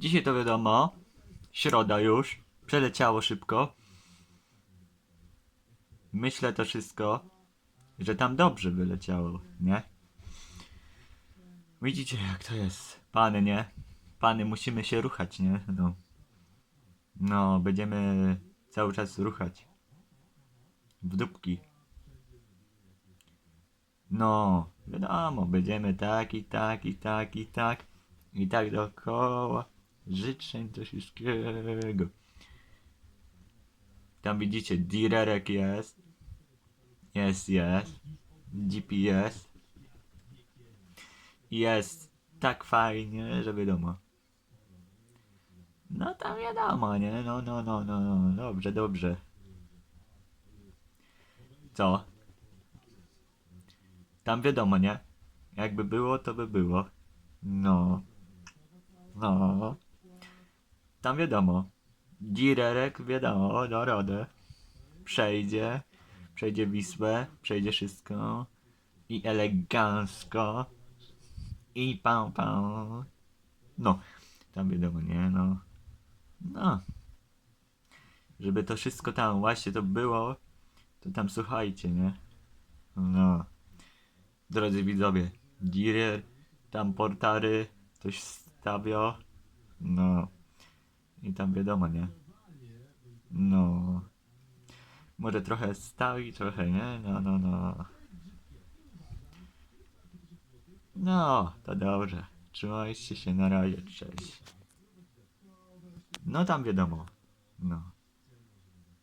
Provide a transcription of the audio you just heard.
Dzisiaj to wiadomo, środa już, przeleciało szybko. Myślę to wszystko, że tam dobrze wyleciało, nie? Widzicie jak to jest, pany, nie? Pany, musimy się ruchać, nie? No, no będziemy cały czas ruchać. W dupki. No, wiadomo, będziemy tak i tak i tak i tak i tak dookoła. Życzeń do wszystkiego. Tam widzicie, direrek jest. Jest, jest. GPS. Jest tak fajnie, że wiadomo. No tam wiadomo, nie? No, no, no, no, no. Dobrze, dobrze. Co? Tam wiadomo, nie? Jakby było, to by było. No. No. Tam wiadomo. Direrek wiadomo, da radę. Przejdzie. Przejdzie Wisłę, przejdzie wszystko. I elegancko. I pam pam. No. Tam wiadomo, nie? No. No. Żeby to wszystko tam właśnie to było, to tam słuchajcie, nie? No. Drodzy widzowie, Direr, tam portary, ktoś stawia, no. I tam wiadomo, nie? No. Może trochę stawi, trochę nie? No, no, no. No, to dobrze. Trzymajcie się na razie, cześć. No tam wiadomo. No.